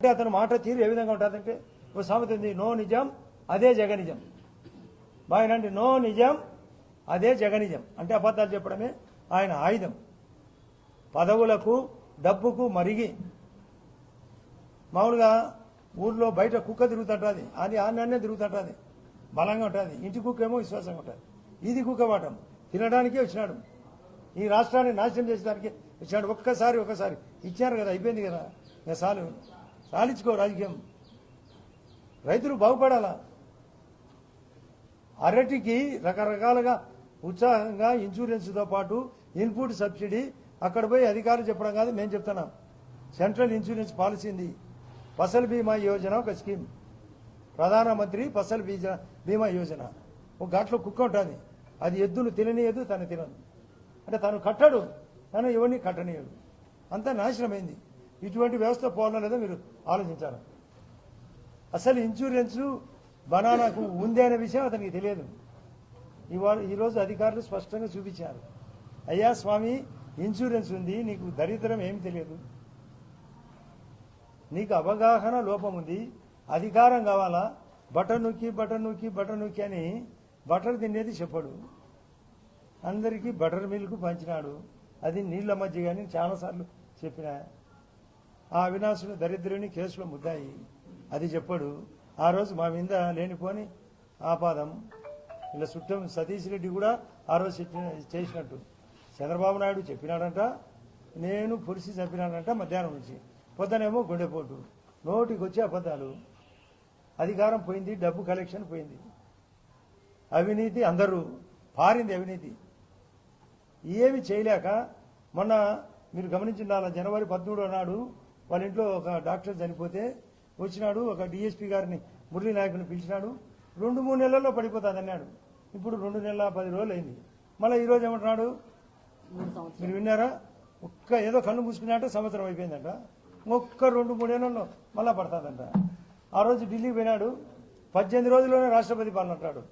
అంటే అతను మాట తీరు ఏ విధంగా ఉంటుందంటే ఒక సామెత ఉంది నో నిజం అదే జగనిజం. బాగానండి నో నిజం అదే జగనిజం. అంటే అబద్ధాలు చెప్పడమే ఆయన ఆయుధం. పదవులకు డబ్బుకు మరిగి మామూలుగా ఊర్లో బయట కుక్క తిరుగుతుంటుంది అది ఆన్నే తిరుగుతుంటుంది బలంగా ఉంటుంది ఇంటి కుక్క ఏమో విశ్వాసంగా ఉంటుంది. ఇది కుక్క వాటం తినడానికే వచ్చినాడు. ఈ రాష్ట్రాన్ని నాశనం చేసేదానికి వచ్చినాడు. ఒక్కసారి ఒక్కసారి. ఇచ్చారు కదా అయిపోయింది కదా. ఇక చాలు. సాలించుకో రాజకీయం. రైతులు బాగుపడాలా? అరటికి రకరకాలుగా ఉత్సాహంగా ఇన్సూరెన్స్తో పాటు ఇన్పుట్ సబ్సిడీ అక్కడ పోయి అధికారులు చెప్పడం కాదు మేము చెప్తున్నాం. సెంట్రల్ ఇన్సూరెన్స్ పాలసీ ఉంది. ఫసల్ బీమా యోజన ఒక స్కీమ్. ప్రధానమంత్రి ఫసల్ బీజా బీమా యోజన. ఒక ఘాట్లో కుక్క ఉంటుంది. అది ఎద్దును తిననీయదు తను తినదు. అంటే తను కట్టడు. తను ఎవరిని కట్టనీయడు. అంతా నాశనమైంది. ఇటువంటి వ్యవస్థ పోవాలో లేదో మీరు ఆలోచించాలి. అసలు ఇన్సూరెన్స్ బనానాకు ఉంది అనే విషయం అతనికి తెలియదు. ఇవాళ ఈరోజు అధికారులు స్పష్టంగా చూపించారు. అయ్యా స్వామి ఇన్సూరెన్స్ ఉంది నీకు దరిద్రం ఏమి తెలియదు. నీకు అవగాహన లోపం ఉంది అధికారం కావాలా? బటర్ నొక్కి బటర్ నొక్కి బటర్ నొక్కి అని బటర్ తినేది చెప్పడు. అందరికీ బటర్ మిల్క్ పంచినాడు. అది నీళ్ళ మధ్య కానీ చాలాసార్లు చెప్పిన. ఆ అవినాశుడు దరిద్రుని కేసులో ముద్దాయి. అది చెప్పాడు. ఆ రోజు మా మీద లేనిపోని ఆపాదం. ఇలా చుట్టం సతీష్ రెడ్డి కూడా ఆ రోజు చేసినట్టు. చంద్రబాబు నాయుడు చెప్పినాడంట నేను పురిసి చంపినాడంట మధ్యాహ్నం నుంచి. పొద్దునేమో గుండెపోటు. నోటికి వచ్చే అబద్ధాలు. అధికారం పోయింది డబ్బు కలెక్షన్ పోయింది. అవినీతి అందరూ పారింది అవినీతి. ఏమి చేయలేక మొన్న మీరు గమనించిన జనవరి పద్మూడో నాడు వాళ్ళ ఇంట్లో ఒక డాక్టర్ చనిపోతే వచ్చినాడు ఒక డిఎస్పీ గారిని మురళీ నాయకుని పిలిచినాడు. రెండు మూడు నెలల్లో పడిపోతుంది అన్నాడు. ఇప్పుడు రెండు నెలల పది రోజులు అయింది మళ్ళీ ఈ రోజు ఏమంటున్నాడు? మీరు విన్నారా? ఒక్క ఏదో కళ్ళు మూసుకున్నట్ట సంవత్సరం అయిపోయిందంట. ఒక్క రెండు మూడేళ్ళలో మళ్ళా పడుతుందంట. ఆ రోజు ఢిల్లీ పోయినాడు. పద్దెనిమిది రోజుల్లోనే రాష్ట్రపతి పాలన అంటాడు